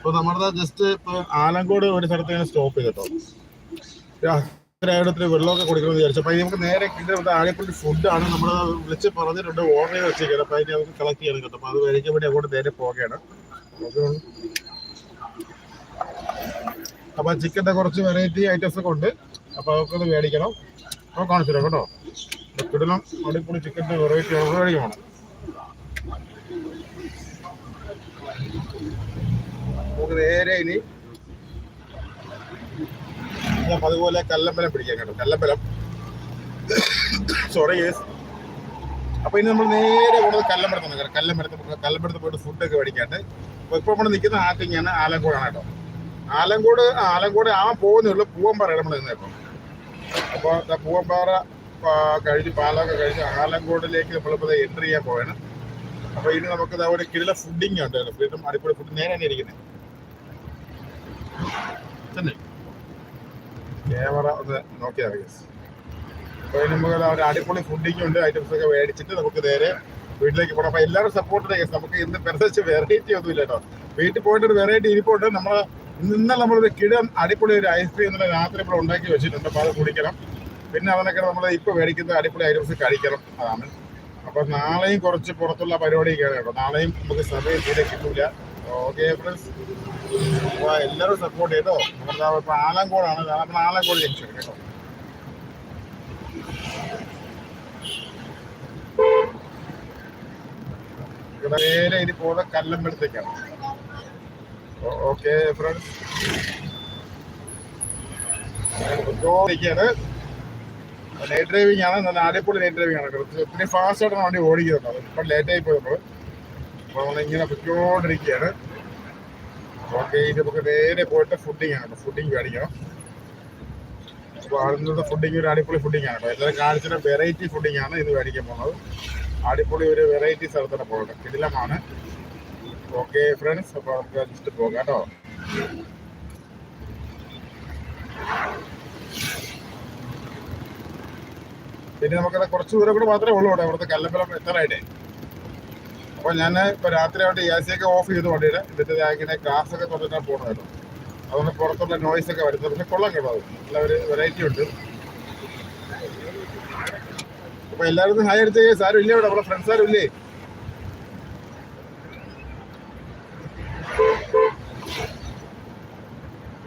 ഇപ്പൊ നമ്മുടെ ജസ്റ്റ് ഇപ്പൊ ആലങ്കോട് ഒരു സ്ഥലത്ത് ഇങ്ങനെ സ്റ്റോപ്പ് ചെയ്തിട്ടോ. രാത്രി വെള്ളമൊക്കെ കുടിക്കണമെന്ന് വിചാരിച്ചു. അപ്പൊ നമുക്ക് നേരെ ഫുഡ് ഫുഡാണ് നമ്മൾ വിളിച്ച് പറഞ്ഞിട്ടുണ്ട് ഓർഡർ ചെയ്ത് വെച്ചേക്കുന്നത് അപ്പൊ അതിന് നമുക്ക് കളക്ട് ചെയ്യണം കേട്ടോ അപ്പൊ അത് മേടിക്കാൻ വേണ്ടി അങ്ങോട്ട് നേരെ അതുകൊണ്ട് അപ്പൊ ചിക്കന്റെ കുറച്ച് വെറൈറ്റി ഐറ്റംസ് ഒക്കെ ഉണ്ട്. അപ്പൊ അതൊക്കെ ഒന്ന് മേടിക്കണം. അപ്പൊ കാണിച്ചു തരാം കേട്ടോ. കിടലം അടിപൊളി ചിക്കന്റെ വെറൈറ്റി മേടിക്കണം നമുക്ക് നേരെ ഇനി അതുപോലെ കല്ലമ്പലം പിടിക്കാൻ കേട്ടോ. കല്ലമ്പലം. സോറി യേസ് അപ്പൊ ഇനി നമ്മൾ നേരെ കൂടുതൽ കല്ലമ്പലത്ത് നിൽക്കണം കല്ലമ്പലത്ത് കല്ലമ്പലത്ത് പോയിട്ട് ഫുഡൊക്കെ മേടിക്കാണ്ട്. അപ്പൊ ഇപ്പൊ നമ്മൾ നിൽക്കുന്ന ആറ്റിങ്ങാണ് ആലങ്കോടാണ് കേട്ടോ. ആലങ്കോട് ആലങ്കോട് ആ പോകുന്നേ ഉള്ളൂ. പൂവമ്പാറ നമ്മൾ നിന്ന് ഇപ്പം. അപ്പോൾ പൂവമ്പാറ കഴിഞ്ഞ് പാലമൊക്കെ കഴിഞ്ഞ് ആലങ്കോടിലേക്ക് നമ്മളിപ്പോൾ എൻട്രി ചെയ്യാൻ പോവാണ്. അപ്പൊ ഇനി നമുക്ക് ഒരു കിടില ഫുഡിങ് ഉണ്ട് ഫ്രീഡം അടിപൊളി ഫുഡ് നേരെ തന്നെ ഇരിക്കുന്നത് തന്നെ. ക്യാമറ ഒന്ന് നോക്കിയാൽ മതി അപ്പൊ ഇനി നമുക്ക് ഒരു അടിപൊളി ഫുഡിങ് ഉണ്ട് ഐറ്റംസ് ഒക്കെ മേടിച്ചിട്ട് നമുക്ക് നേരെ വീട്ടിലേക്ക് പോകണം അപ്പൊ എല്ലാവരും സപ്പോർട്ട് കേസ് നമുക്ക് ഇന്ന് പ്രത്യേകിച്ച് വെറൈറ്റി ഒന്നും ഇല്ല കേട്ടോ. വീട്ടിൽ പോയിട്ട് ഒരു വെറൈറ്റി ഇരിപ്പുണ്ട്. നമ്മൾ ഇന്നലെ നമ്മളൊരു കിടം അടിപൊളി ഒരു ഐസ്ക്രീം ഇന്നലെ രാത്രി ഇവിടെ ഉണ്ടാക്കി വെച്ചിട്ടുണ്ട്. അപ്പോൾ അത് കുടിക്കണം. പിന്നെ അതിനൊക്കെ നമ്മൾ ഇപ്പോൾ മേടിക്കുന്ന അടിപൊളി ഐറ്റംസ് കഴിക്കണം. അതാണ്. അപ്പൊ നാളെയും കുറച്ച് പുറത്തുള്ള പരിപാടിയൊക്കെയാണ് കേട്ടോ. നാളെയും നമുക്ക് സമയം തീരെ കിട്ടൂല. ഓക്കെ ഫ്രണ്ട്സ് അപ്പൊ എല്ലാവരും സപ്പോർട്ട് ചെയ്തോ? ഇപ്പൊ ആലങ്കോടാണ്. നമ്മൾ ആലങ്കോട് ജംഗ്ഷൻ കേട്ടോ. ഇവിടെ നേരെ ഇനി പോകുന്ന കല്ലമ്പലത്തേക്കാണ്. ഓക്കെ ഫ്രണ്ട്സ് നൈറ്റ് ഡ്രൈവിംഗ് ആണ്. നല്ല അടിപൊളി നൈറ്റ് ഡ്രൈവിംഗ് ആണ് ഒത്തിരി ഫാസ്റ്റ് ആയിട്ടാണ് വണ്ടി ഓടിക്കുന്നത് ഇപ്പം ലേറ്റ് ആയി പോയി നമ്മൾ അപ്പോൾ നമ്മളിങ്ങനെ പൊയ്ക്കോണ്ടിരിക്കുകയാണ്. ഓക്കെ നമുക്ക് നേരെ പോയിട്ട് ഫുഡിങ് ആണ് ഫുഡിങ് കാണിക്കണം. അപ്പോൾ അവിടുന്ന് ഫുഡിങ് ഒരു അടിപൊളി ഫുഡിങ് ആണ് കേട്ടോ. എല്ലാവരും കാണിച്ചിട്ട് വെറൈറ്റി ഫുഡിങ് ആണ് ഇത് കാണിക്കാൻ പോകുന്നത്. അടിപൊളി ഒരു വെറൈറ്റി സ്ഥലത്താണ് പോകട്ടെ കിടിലമാണ്. ഓക്കെ ഫ്രണ്ട്സ് അപ്പോൾ നമുക്ക് ജസ്റ്റ് പോകാം കേട്ടോ. പിന്നെ നമുക്കത് കുറച്ച് ദൂരം കൂടെ മാത്രമേ ഉള്ളൂ ഇവിടെ ഇവിടുത്തെ കല്ലമ്പലം എത്താനായിട്ടേ. അപ്പോൾ ഞാൻ ഇപ്പോൾ രാത്രി ആയിട്ട് എ സി ഒക്കെ ഓഫ് ചെയ്തു വണ്ടിയുടെ എന്നിട്ട് ഇങ്ങനെ ഗ്ലാസ് ഒക്കെ തുറന്നിട്ടാണ് പോകുന്നത് അതുകൊണ്ട് പുറത്തുള്ള നോയ്സ് ഒക്കെ വരുന്നത്. പക്ഷെ കൊള്ളം കേട്ടോ അത്. നല്ല ഒരു വെറൈറ്റി ഉണ്ട്. അപ്പോൾ എല്ലാവരും ഹായ് അടിച്ച. സാരും ഇല്ലേ ഇവിടെ? നമ്മുടെ ഫ്രണ്ട്സ് ആരും ഇല്ലേ?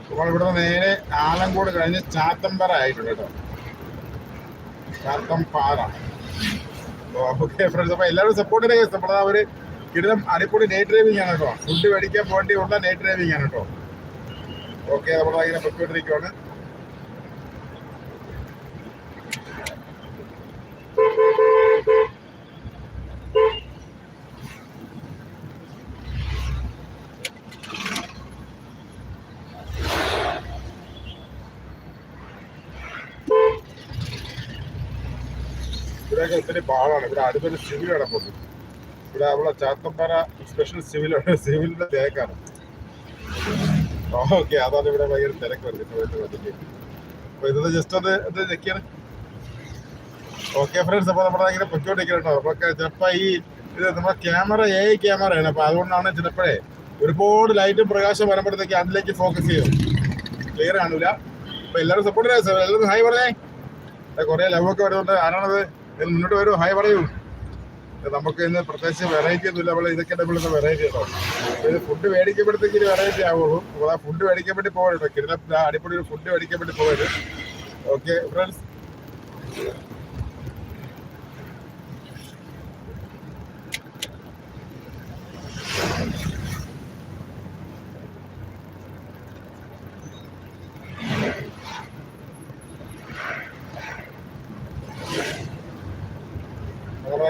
അപ്പോൾ ഇവിടെ നേരെ ആലങ്കോട് കഴിഞ്ഞ് ചാത്തമ്പറ ആയിട്ടുണ്ട് കേട്ടോ. ചാത്തമ്പാറ ഓക്കെ ഫ്രണ്ട്സ് അപ്പോൾ എല്ലാവരും സപ്പോർട്ട് ചെയ്യുക നമ്മളത് അവർ കിടിലം അടിപൊളി നൈറ്റ് ഡ്രൈവിംഗ് ആണ് കേട്ടോ. ഫുഡ് മേടിക്കാൻ പോകേണ്ടി ഉള്ള നൈറ്റ് ഡ്രൈവിംഗ് ആണ് കേട്ടോ. ഓക്കെ നമ്മൾ ഇങ്ങനെ പൊയ്ക്കൊണ്ടിരിക്കുവാണ്. ഇവിടെയൊക്കെ ഒത്തിരി പാടാണ്. ഇവിടെ അടുത്തൊരു സിവിൽ കിടപ്പുണ്ട് ഇവിടെ അവിടെ ചാത്തമ്പാറ സ്പെഷ്യൽ സിവിലാണ് സിവിലിന്റെ തേക്കാണ് ഓക്കെ അതാണ് ഇവിടെ ഭയങ്കര തിരക്ക് വരുന്നത്. അപ്പൊ ഇത് ജസ്റ്റ് ഒന്ന് ഇത് ചെക്കിയാണ് ഓക്കെ ഫ്രണ്ട്സ് അപ്പൊ നമ്മുടെ ഇങ്ങനെ പൊയ്ക്കൊണ്ടിരിക്കണം അപ്പൊ ചിലപ്പോ ഈ ഇത് നമ്മുടെ ക്യാമറ എ ഐ ക്യാമറയാണ് അപ്പൊ അതുകൊണ്ടാണ് ചിലപ്പോഴേ ഒരുപാട് ലൈറ്റും പ്രകാശം വരുമ്പോഴത്തേക്ക് അതിലേക്ക് ഫോക്കസ് ചെയ്യും ക്ലിയർ കാണൂല? അപ്പൊ എല്ലാവരും സപ്പോർട്ട് ചെയ്യാം എല്ലാവരും ഹായ് പറഞ്ഞേ. കുറെ ലവ് ഒക്കെ വരുന്നുണ്ട്. ആരാണത്? മുന്നോട്ട് വരൂ ഹായ് പറയൂ. നമുക്ക് ഇന്ന് പ്രത്യേകിച്ച് വെറൈറ്റി ഒന്നുമില്ല നമ്മൾ ഇതൊക്കെ നമ്മൾ ഇന്ന് വെറൈറ്റി കേട്ടോ ഇത് ഫുഡ് മേടിക്കപ്പെടുത്തെങ്കിൽ വെറൈറ്റി ആവുള്ളൂ. അപ്പോൾ ആ ഫുഡ് മേടിക്കാൻ വേണ്ടി പോകരുത് കിരണ അടിപൊളി ഒരു ഫുഡ് മേടിക്കാൻ വേണ്ടി പോകരുത് ഓക്കെ ഫ്രണ്ട്സ്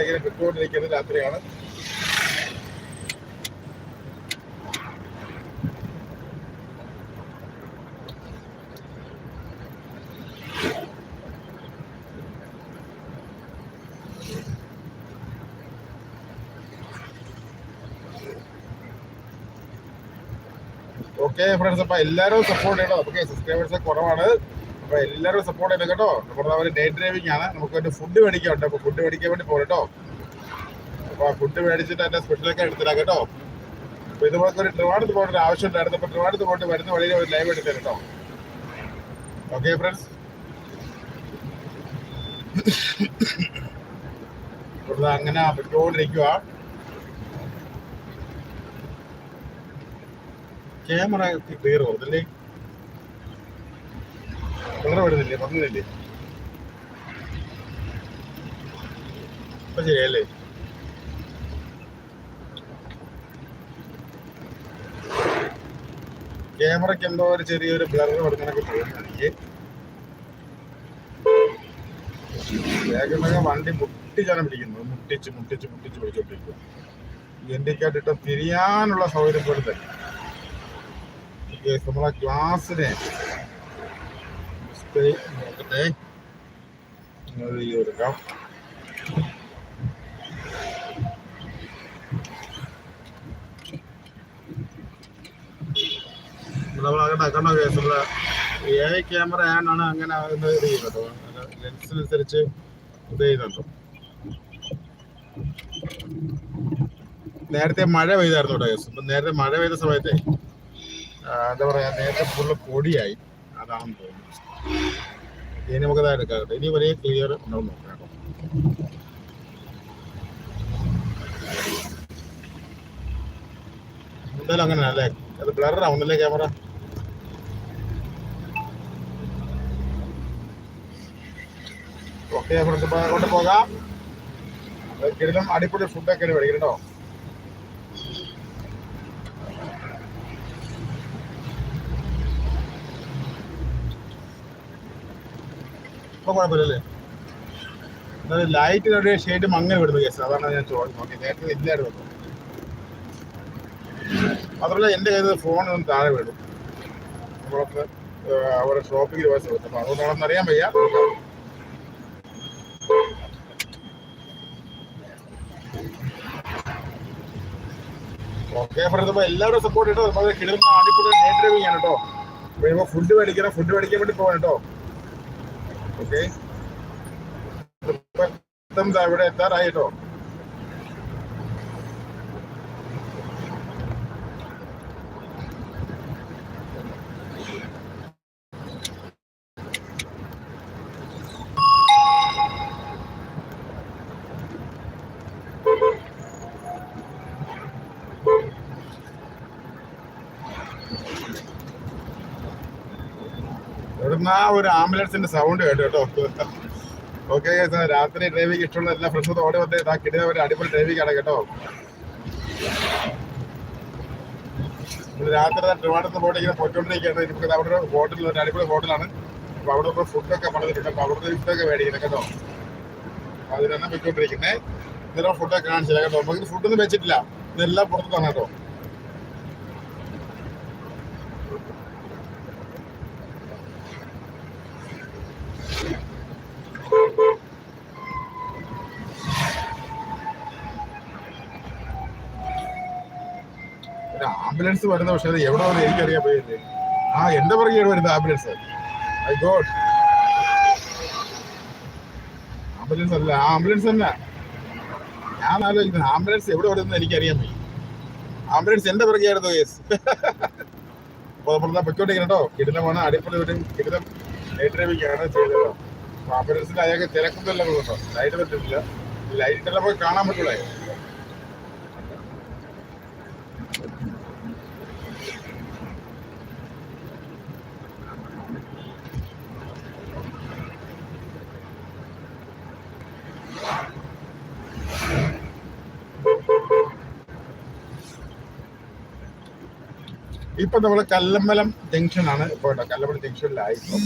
നമ്മളങ്ങനെ കിട്ടുകൊണ്ടിരിക്കുന്ന രാത്രിയാണ്. ഓക്കെ ഫ്രണ്ട്സ് അപ്പൊ എല്ലാവരും സപ്പോർട്ട് ചെയ്യണം. നമുക്ക് സബ്സ്ക്രൈബേഴ്സ് കുറവാണ്. അപ്പൊ എല്ലാവരും സപ്പോർട്ട് ചെയ്ത് കേട്ടോ. നമ്മുടെ അവർ ഡേ ഡ്രൈവിംഗ് ആണ്. നമുക്ക് ഒരു ഫുഡ് മേടിക്കാനുണ്ട് അപ്പൊ ഫുഡ് മേടിക്കാൻ വേണ്ടി പോരട്ടോ കേട്ടോ. ആ ഫുഡ് മേടിച്ചിട്ട് അതിന്റെ സ്പെഷ്യലൊക്കെ എടുത്തിടാം കേട്ടോ. അപ്പോൾ ഇതുപോലെ ഒരു ട്രിവാണ്ടത്ത് പോകേണ്ട ആവശ്യം ഉണ്ടായിരുന്നു. അപ്പൊ ട്രിവാണ്ടത്ത് പോയിട്ട് വരുന്ന വഴിയിൽ ഒരു ലൈവ് എടുത്തു കേട്ടോ. ഓക്കെ ഫ്രണ്ട്സ് ഇവിടുന്ന് അങ്ങനെ പെട്ടുകൊണ്ടിരിക്കുക ക്യാമറ ക്ലിയർ പോകുന്നില്ലേ കളർ വരുന്നില്ലേ? പറഞ്ഞില്ലേ ഇപ്പൊ ശരിയല്ലേ? ക്യാമറയ്ക്ക് എന്തോ ഒരു ചെറിയൊരു ബ്ലർ വരുന്നതൊക്കെ തോന്നുന്നു എനിക്ക് വേഗം വേഗം വണ്ടി മുട്ടിച്ചാണ് പിടിക്കുന്നത്. മുട്ടിച്ച് മുട്ടിച്ച് മുട്ടിച്ച് പിടിച്ചോണ്ടിരിക്കുക ഇൻഡിക്കേറ്റർ തിരിയാനുള്ള സൗകര്യം പോലെ തന്നെ. നമ്മളെ ഗ്ലാസിനെ ഡിസ്പ്ലേ നോക്കട്ടെ. ഈ എടുക്കാം. ക്യാമറ അങ്ങനെ നേരത്തെ മഴ പെയ്തായിരുന്നു കേസ്. നേരത്തെ മഴ പെയ്ത സമയത്തെ എന്താ പറയാ നേരത്തെ ഫുള്ള് പൊടിയായി. അതാണെന്ന് തോന്നുന്നു. ഇനി നമുക്ക് അതായത് എടുക്കാം കേട്ടോ ഇനി ഒരേ ക്ലിയർ ഉണ്ടാവും നോക്കാം കേട്ടോ. എന്തായാലും അങ്ങനെ അല്ലേ? അത് ബ്ലർ ആവുന്നല്ലേ ക്യാമറ ഓക്കെ അങ്ങോട്ട് പോകാം. അടിപൊളി ഫുഡൊക്കെ മേടിക്കും കേട്ടോ ഇപ്പൊ കുഴപ്പമില്ലല്ലേ എന്നാലും ലൈറ്റിനൊരു ഷെയ്ഡ് മങ്ങൽ വിടുന്നു കേസ് അതാണ് ഞാൻ നോക്കി. നേരത്തെ ഇല്ലായിരുന്നു മാത്രമല്ല എന്റെ കയ്യിൽ ഫോൺ ഒന്ന് താഴെ വീടും. നമ്മളൊക്കെ അവരെ ഷോപ്പിംഗ് പോയ സ്ഥലത്ത് അതുകൊണ്ടാണെന്ന് അറിയാൻ വയ്യ. ഓക്കെ പറഞ്ഞപ്പോൾ എല്ലാവരും സപ്പോർട്ട് കേട്ടോ നമ്മൾ കിടന്ന അടിപൊളി ആണ് കേട്ടോ. വരുമ്പോ ഫുഡ് മേടിക്കണം ഫുഡ് മേടിക്കാൻ വേണ്ടി പോകാൻ കേട്ടോ. ഓക്കെ ഇവിടെ എത്താറായി കേട്ടോ ആ ഒരു ആംബുലൻസിന്റെ സൗണ്ട് കേട്ടോ കേട്ടോ. ഓക്കെ രാത്രി ഡ്രൈവിംഗ് ഇഷ്ടമുള്ള എല്ലാ ഫ്രണ്ട്സും ഓടി വന്ന് ഇതാ കിട്ടിയ ഒരു അടിപൊളി ഡ്രൈവിംഗ് ആണ് കേട്ടോ. രാത്രി ട്രിവാണ്ടത്ത് പോയിട്ട് ഇങ്ങനെ പോയിക്കൊണ്ടിരിക്കുകയാണ്. ഇരിക്കുന്നത് അവിടെ ഒരു ഹോട്ടൽ ഒരു അടിപൊളി ഹോട്ടലാണ് അപ്പൊ അവിടെ ഇപ്പോൾ ഫുഡൊക്കെ പണിതിട്ടുണ്ട് അപ്പൊ അവിടുത്തെ ഫുഡൊക്കെ മേടിക്കുന്നത് കേട്ടോ. അതിനാണ് പോയിക്കൊണ്ടിരിക്കുന്നത് ഇന്നലെ ഫുഡൊക്കെ കാണിച്ചില്ല കേട്ടോ. നമുക്ക് ഫുഡൊന്നും വെച്ചിട്ടില്ല. ഇതെല്ലാം പുറത്താണ് കേട്ടോ ഒരു ആംബുലൻസ് വരുന്ന പക്ഷേ അത് എവിടെ വന്ന് എനിക്കറിയാൻ പോയില്ലേ ആ എന്റെ പുറകെയാണ് വരുന്നത് ആംബുലൻസ്. ഐ ഗോഡ് ആംബുലൻസ് അല്ല ആംബുലൻസ് തന്നെ ഞാൻ ആലോചിക്കുന്നത് ആംബുലൻസ് എവിടെ വരുന്നത് എനിക്കറിയാൻ പോയി ആംബുലൻസ് എന്റെ പുറകെയായിരുന്നു കേസ് പൊയ്ക്കോണ്ടിരിക്കണം കേട്ടോ. പോണ അടിപൊളി ഒരു കിടന്ന ലൈറ്റ് ഡ്രൈവിംഗ് ആണ് ചെയ്തത് ആംബുലൻസിൽ അയാൾക്ക് തിരക്കൊന്നുമില്ല കേട്ടോ. ലൈറ്റ് പറ്റില്ല ലൈറ്റ് എല്ലാം പോയി കാണാൻ പറ്റുള്ളൂ ഇപ്പൊ നമ്മൾ കല്ലമ്പലം ജംഗ്ഷൻ ആണ് ഇപ്പൊ കേട്ടോ. കല്ലമ്പലം ജംഗ്ഷനിലായി ഇപ്പൊ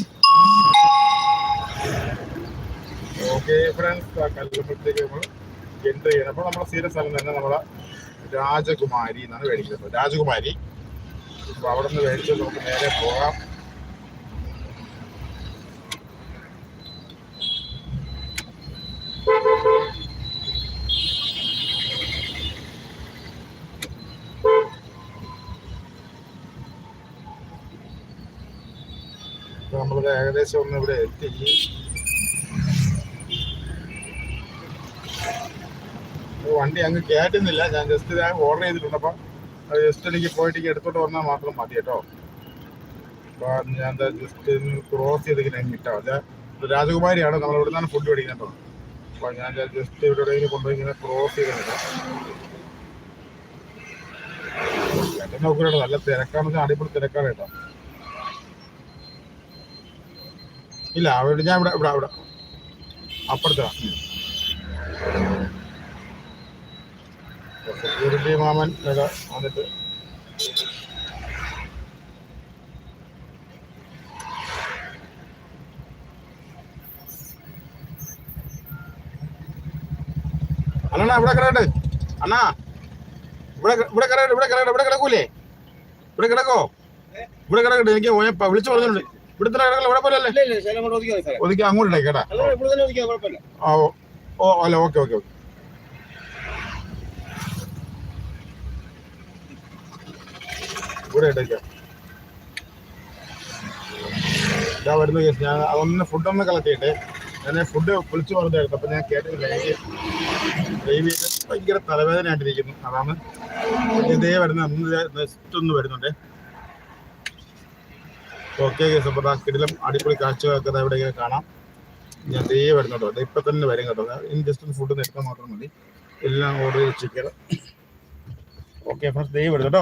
ഓക്കെ ഫ്രണ്ട്സ് കല്ലമ്പലത്തേക്ക് നമ്മൾ എൻട്രി ചെയ്യണം. അപ്പൊ നമ്മുടെ സ്ഥിര സ്ഥലം തന്നെ നമ്മുടെ രാജകുമാരി എന്നാണ് മേടിക്കുന്നത്. രാജകുമാരി. അപ്പൊ അവിടെ നിന്ന് മേടിച്ച് നമുക്ക് നേരെ പോകാം അപ്പൊ നമ്മളിവിടെ ഏകദേശം ഒന്ന് ഇവിടെ എത്തി വണ്ടി അങ്ങ് കയറ്റുന്നില്ല. ഞാൻ ജസ്റ്റ് ഞാൻ ഓർഡർ ചെയ്തിട്ടുണ്ട്. അപ്പം അത് ജസ്റ്റ് എനിക്ക് പോയിട്ട് എടുത്തോട്ട് വന്നാൽ മാത്രം മതി കേട്ടോ. അപ്പോൾ ഞാൻ ജസ്റ്റ് ക്രോസ് ചെയ്തിങ്ങനെ ഇട്ടാ അല്ല അത് രാജകുമാരിയാണ്. നമ്മൾ ഇവിടെ നിന്നാണ് ഫുഡ് മേടിക്കുന്നത് കേട്ടോ. അപ്പൊ ഞാൻ ജസ്റ്റ് ഇവിടെ എവിടെയെങ്കിലും കൊണ്ടുപോയി ഇങ്ങനെ ക്രോസ് ചെയ്തിട്ടാ എന്നെ നോക്കുന്നുണ്ട് നല്ല തിരക്കാണെന്ന് അടിപൊളി തിരക്കാണ് കേട്ടോ. ഇല്ല അവിടെ ഞാൻ ഇവിടെ ഇവിടെ ഇവിടെ അപ്പുറത്താ. മാമൻ വന്നിട്ട്. അണ്ണാ ഇവിടെ കിടക്കട്ടെ. അണ്ണാ ഇവിടെ ഇവിടെ കിടക്കട്ടെ ഇവിടെ കിടക്കട്ടെ ഇവിടെ കിടക്കൂലേ? ഇവിടെ കിടക്കോ? ഇവിടെ കിടക്കട്ടെ എനിക്ക് വിളിച്ചു പറഞ്ഞിട്ടുണ്ട്. ഇവിടെ തന്നെ കിടക്കല ഇവിടെ പോലെ ഇല്ല, ഇല്ല, ശകലം കൂടെ ഒതുക്കി അങ്ങോട്ടേ കേട്ടാ. ഓ ഓ അല്ല ഓക്കെ ഓക്കെ ഓക്കെ. ഇവിടെ ഇട്ടേക്കാം ഇതാ വരുന്ന കേസ് ഞാൻ അതൊന്ന് ഫുഡൊന്ന് കളക്ട് ചെയ്യട്ടെ. ഞാൻ ഫുഡ് പൊളിച്ചു പറഞ്ഞായിരുന്നു അപ്പൊ ഞാൻ കേട്ടിട്ടില്ല. എനിക്ക് ഭയങ്കര തലവേദന ആയിട്ടിരിക്കുന്നു അതാണ്. ഇതേ വരുന്ന നെക്സ്റ്റ് ഒന്ന് വരുന്നുണ്ട്. ഓക്കെ കേസ് അപ്പൊ കിടിലം അടിപൊളി കാഴ്ചകളൊക്കെ ദാ ഇവിടെ ഇങ്ങനെ കാണാം. ഞാൻ ദേ വരുന്നുണ്ടോ ദേ ഇപ്പൊ തന്നെ വരും കേട്ടോ. ഇൻ ജസ്റ്റ് ഫുഡ് നിൽക്കാൻ മാത്രം മതി. എല്ലാം ഓർഡർ ചെയ്ത് ചിക്കൻ ഓക്കെ ഫസ്റ്റ് ദേ വരുന്നു അഭി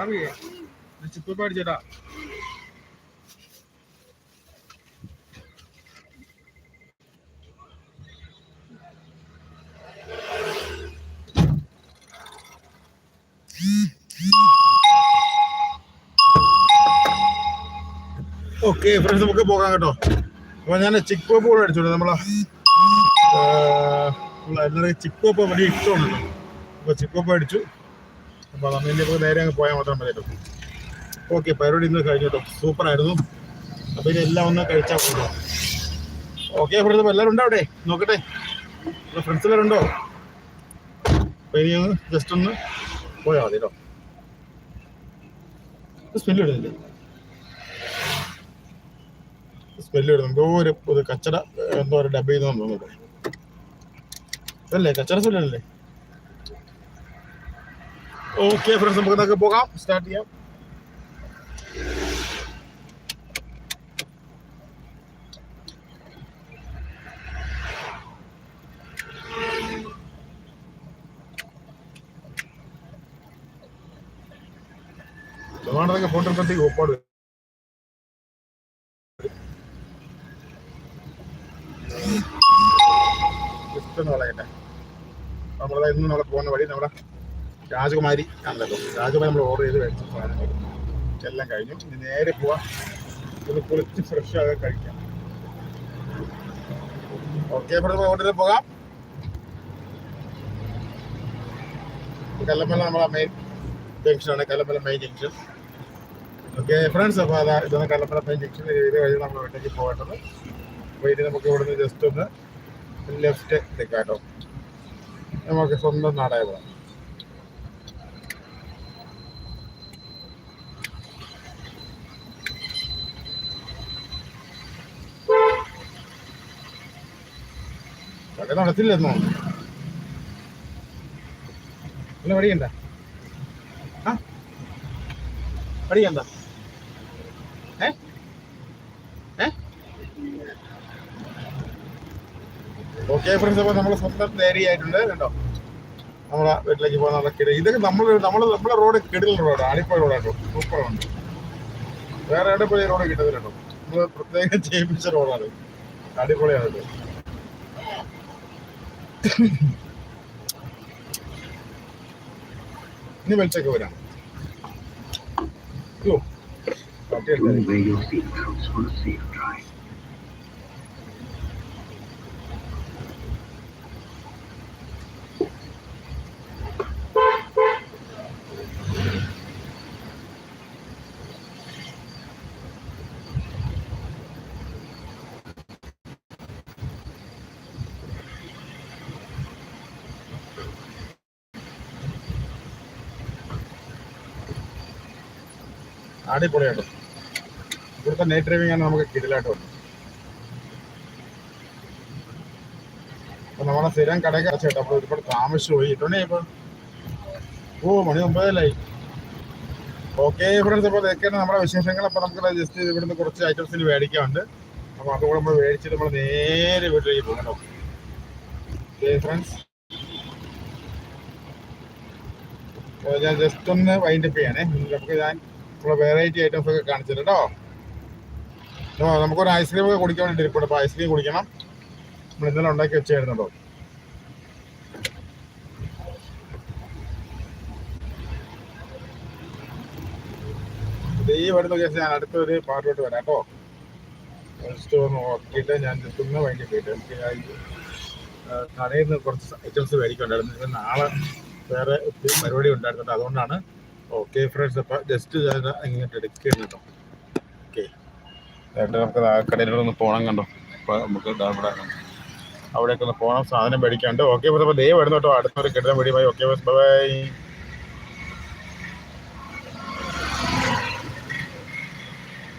അഭി ചിപ്പ് പഠിച്ചേട്ടാ ഓക്കെ ഫ്രണ്ട്സ് നമുക്ക് പോകാം കേട്ടോ. അപ്പൊ ഞാൻ ചിക്ക് പോപ്പ് കൂടെ അടിച്ചോളൂ നമ്മളെ എല്ലാവരും ചിക്ക് പോപ്പ് വലിയ ഇഷ്ടമാണല്ലോ. അപ്പൊ ചിക്ക് പോപ്പ് അടിച്ചു അപ്പൊ നമ്മൾ ഇനി നേരെ അങ്ങ് പോയാൽ മാത്രം മതി കേട്ടോ ഓക്കെ പരിപാടി ഇന്ന് കഴിഞ്ഞു കേട്ടോ സൂപ്പറായിരുന്നു അപ്പോൾ ഇനി എല്ലാം ഒന്ന് കഴിച്ചാൽ കൊണ്ടോ ഓക്കെ ഫ്രണ്ട്സ് അപ്പോൾ എല്ലാവരും ഉണ്ടോ അവിടെ? നോക്കട്ടെ. ഫ്രണ്ട്സ് എല്ലാവരും ഉണ്ടോ? അപ്പോൾ ഇനി ഒന്ന് ജസ്റ്റ് ഒന്ന് പോയാൽ മതി കേട്ടോ സ്മെല്ല് ഇടുന്നില്ലേ? സ്മെല്ല് എന്തോ ഒരു കച്ചട എന്തോ ഒരു ഡബ് ചെയ്തോ തോന്നുന്നു. അല്ലേ കച്ചട സ്മെല്ലല്ലേ ഓക്കെ ഫ്രണ്ട്സ് നമുക്ക് ഇതൊക്കെ പോകാം സ്റ്റാർട്ട് ചെയ്യാം അതുകൊണ്ടൊക്കെ ഫോട്ടോ എടുത്തേക്ക് ഒപ്പാട് ജസ്റ്റ് ഒന്ന് കളയട്ടെ നമ്മളെ ഇന്ന് നമ്മളെ പോകുന്ന വഴി നമ്മുടെ രാജകുമാരി ആണല്ലോ രാജകുമാരി നമ്മൾ ഓർഡർ ചെയ്ത് കഴിച്ച സാധനങ്ങൾ എല്ലാം കഴിഞ്ഞു. ഇനി നേരെ പോവാം. ഒന്ന് കുളിച്ച് ഫ്രഷ് ആകാൻ കഴിക്കാം. ഓക്കെ ഫ്രണ്ട്സ് ഓർഡർ ചെയ്ത് പോകാം. കല്ലമ്പല നമ്മളെ main ജംഗ്ഷനാണ് Kallambala main junction okay friends അപ്പോൾ അതാ ഇതാണ് കല്ലമ്പല മെയിൻ ജംഗ്ഷൻ ഇത് വഴി നമ്മൾ വീട്ടിലേക്ക് പോകേണ്ടത്. അപ്പോൾ ഇനി നമുക്ക് ഇവിടുന്ന് ജസ്റ്റ് ഒന്ന് ലെഫ്റ്റ് എടുക്കാം കേട്ടോ. നമുക്ക് സ്വന്തം നാടായ പോകാം കട നടത്തില്ലെന്നോ അല്ല പഠിക്കണ്ട. ആ? പഠിക്കണ്ട. ഏ? ഏ? ഓക്കെ ഫ്രണ്ട്സ് അപ്പോൾ നമ്മൾ സ്വന്തം ഏരിയ ആയിട്ടുണ്ട് കേട്ടോ നമ്മളെ വീട്ടിലേക്ക് പോകുന്ന കിട ഇതൊക്കെ നമ്മൾ നമ്മൾ നമ്മളെ റോഡ് കിടിൽ റോഡ് ആലിപ്പുഴ റോഡാട്ടോ സൂപ്പർ റോഡ് വേറെ എവിടെ പോയി റോഡ് കിട്ടത്തില്ല കേട്ടോ. നമ്മൾ പ്രത്യേകം ചെയ്യിപ്പിച്ച റോഡാണ് അടിപൊളിയാണ് ഇത്. ഇനി വെളിച്ചൊക്കെ വരാം. അയ്യോ അടിപൊളിയാട്ടോ. ഇവിടുത്തെ നൈറ്റ് ഡ്രൈവിംഗ് ആണ് നമുക്ക് കിടിലായിട്ട് വന്നത്. അപ്പൊ നമ്മളെ സ്ഥിരം കടയിൽ അടച്ചിട്ട് അപ്പോൾ ഒരുപാട് താമസിച്ചു പോയി. ഇട്ടുണ്ടേ ഇപ്പൊ ഓ മണി ഒമ്പതല്ലായി ഓക്കെ ഫ്രണ്ട്സ് അപ്പോൾ ഇതൊക്കെയാണ് നമ്മുടെ വിശേഷങ്ങൾ. അപ്പോൾ നമുക്ക് ജസ്റ്റ് ഇവിടുന്ന് കുറച്ച് ഐറ്റംസിന് മേടിക്കാറുണ്ട് അപ്പോൾ അതുകൂടെ നമ്മൾ മേടിച്ചിട്ട് നമ്മൾ നേരെ വീട്ടിലേക്ക് പോകും കേട്ടോ. ഓക്കെ ഫ്രണ്ട്സ് ഞാൻ ജസ്റ്റ് ഒന്ന് വൈൻഡപ്പ് ചെയ്യാനേ നമുക്ക് ഞാൻ നമ്മളെ വെറൈറ്റി ഐറ്റംസ് ഒക്കെ കാണിച്ചിട്ട് കേട്ടോ നമുക്കൊരു ഐസ്ക്രീം ഒക്കെ കുടിക്കാൻ വേണ്ടി അപ്പോൾ ഐസ്ക്രീം കുടിക്കണം. നമ്മൾ ഇന്നലെ ഉണ്ടാക്കി വെച്ചായിരുന്നു കേട്ടോ ഇത് ഈ വരുന്ന കേസ് ഞാൻ അടുത്തൊരു പാർട്ടിലോട്ട് വരാം കേട്ടോ ജസ്റ്റ് ഒന്ന് നോക്കിയിട്ട് ഞാൻ ജസ്റ്റ് വേണ്ടി പോയിട്ട് എനിക്ക് കടയിൽ നിന്ന് കുറച്ച് ഐറ്റംസ് മേടിക്കണ്ടായിരുന്നു ഇത് നാളെ വേറെ പരിപാടി ഉണ്ടായിരുന്നു അതുകൊണ്ടാണ് ഓക്കെ ഫ്രണ്ട്സ് അപ്പം ജസ്റ്റ് ഞാൻ ഇങ്ങോട്ട് എടുക്കുകയാണ് കേട്ടോ. ഓക്കെ നമുക്ക് കടയിലൂടെ ഒന്ന് പോകണം കണ്ടോ? അപ്പോൾ നമുക്ക് ഇവിടെ അവിടേക്ക് ഒന്ന് പോകണം സാധനം മേടിക്കാണ്ട്. ഓക്കെ അപ്പോൾ ദേ വരുന്നു കേട്ടോ. അടുത്തൊരു കെട്ടിടം വീഡിയോ ഓക്കെ ബൈ